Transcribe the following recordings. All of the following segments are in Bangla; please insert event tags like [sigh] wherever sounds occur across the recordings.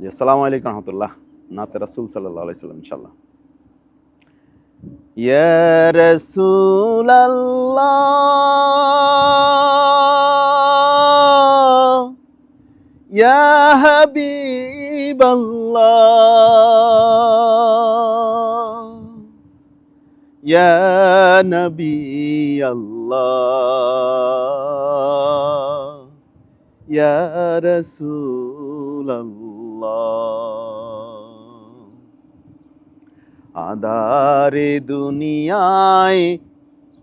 জি, আসসালামু আলাইকুম রহমতুল্লাহ। নাতে রাসুল সাল্লাহ আলাইসাল্লাম ইনশাল্লাহ ইয়া রসুল আল্লাহ ইয়া হাবিব আল্লাহ ইয়া নবী আল্লাহ ইয়া আদারে দুনিয়ায়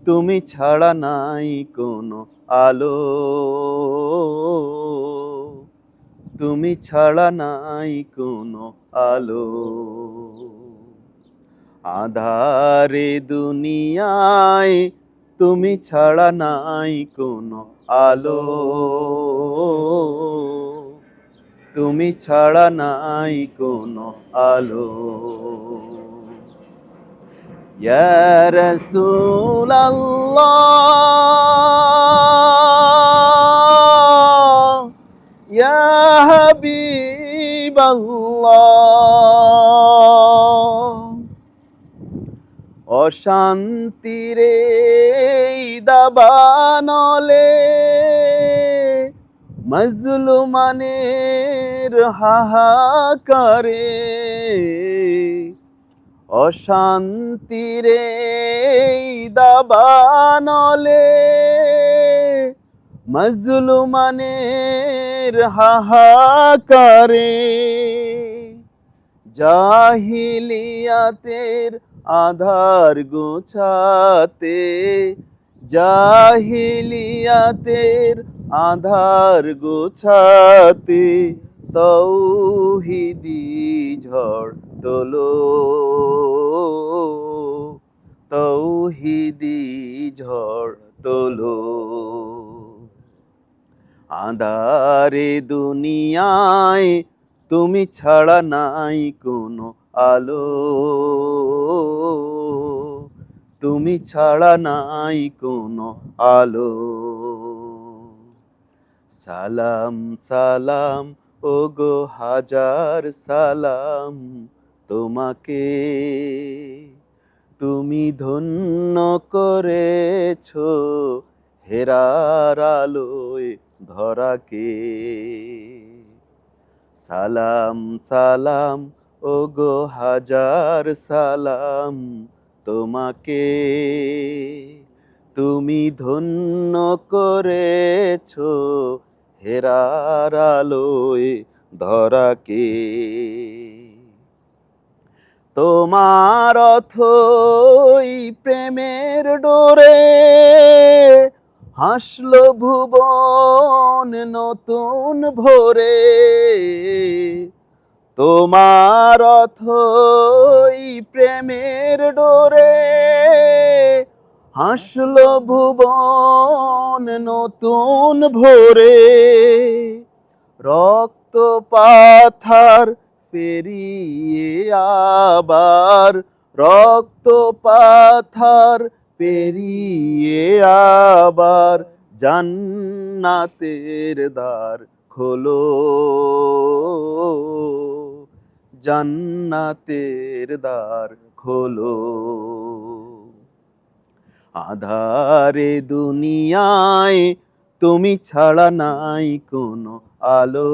তুমি ছাড়া নাই কোনো আলো। তুমি ছাড়া নাই কোনো আলো। আধারে দুনিয়ায় তুমি ছাড়া নাই কোনো আলো। তুমি ছাড়া নাই কোনো আলো। রাসূল হাবিব অশান্তিরে দাবানলে মজলুমানের হাহাকারে অশান্তিরে দাবানলে মজলুমানের হাহাকারে জাহিলিয়াতের আধার গোছাতে জাহিলিয়াতের আধার গোছাতে তৌহিদি ঝড় তোলো। তৌহিদি ঝড় তোলো। আধারে দুনিয়ায় তুমি ছাড়া নাই কোনো আলো। তুমি ছাড়া নাই কোনো আলো। সালাম সালাম ও গো হাজার সালাম তোমাকে। তুমি ধন্য করেছ হেরার আলোয় ধরাকে। সালাম সালাম ও গো হাজার সালাম তোমাকে। তুমি ধন্য করেছ হেরার আলোয় ধরাকে। তোমার অথই প্রেমের ডোরে হাসলো ভুবন নতুন ভোরে। তোমার অথই প্রেমের ডোরে হাসলো ভুবন নতুন ভোরে। রক্ত পাথার পেরিয়ে আবার, রক্ত পাথার পেরিয়ে আবার জান্নাতের দ্বার খোলো। জান্নাতের দ্বার খোলো। আধারে দুনিয়ায় তুমি ছাড়া নাই কোনো আলো।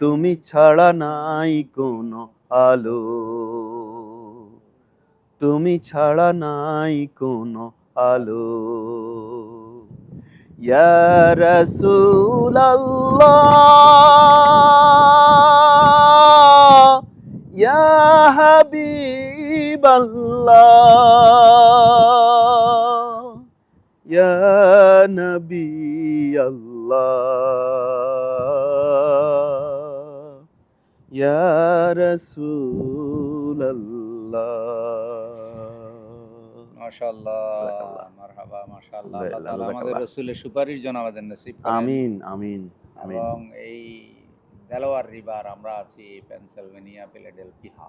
তুমি ছাড়া নাই কোনো আলো। তুমি ছাড়া নাই কোনো আলো। ইয়া রাসূল হাবিব আল্লাহ ইয়া নবী আল্লাহ ইয়া রাসূল আল্লাহ মাশাআল্লাহ মারহাবা মাশাআল্লাহ। আল্লাহ আমাদের রাসূলের সুপারিশ যেন আমাদের নসিব আমিন আমিন। এবং এই দেলোয়ার রিভার আমরা আছি পেনসিলভেনিয়া ফিলাডেলফিয়া।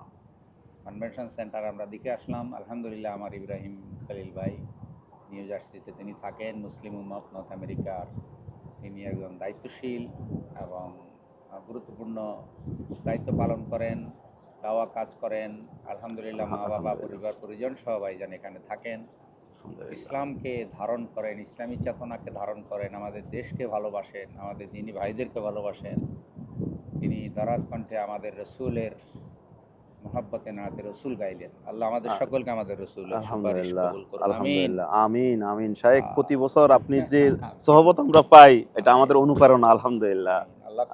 কনভেনশন সেন্টার আমরা দেখে আসলাম। আলহামদুলিল্লাহ আমার ইব্রাহিম খলিল ভাই নিউ জার্সিতে তিনি থাকেন মুসলিম উম্মত নর্থ আমেরিকার। তিনি একজন দায়িত্বশীল এবং গুরুত্বপূর্ণ দায়িত্ব পালন করেন দাওয়া কাজ করেন। আলহামদুলিল্লাহ মা বাবা পরিবার পরিজন সবাই ভাইজান এখানে থাকেন। ইসলামকে ধারণ করেন ইসলামী চেতনাকে ধারণ করেন আমাদের দেশকে ভালোবাসেন আমাদের দিনী ভাইদেরকে ভালোবাসেন। তিনি দারাজ কণ্ঠে আমাদের রসুলের মহাব্বতে নাতে রসুল গাইলেন। আল্লাহ আমাদের সকলকে আমাদের রসুল আলহামদুলিল্লাহ আলহামদুলিল্লাহ আমিন আমিন। শাহেক প্রতি বছর আপনি [laughs] যে সহবত আমরা পাই এটা আমাদের অনুপ্রেরণা আলহামদুলিল্লাহ।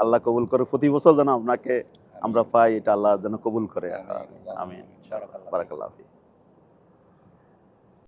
আল্লাহ কবুল করে প্রতি বছর যেন আপনাকে আমরা পাই এটা আল্লাহ যেন কবুল করে। আমিন। বারাকাল্লাহ।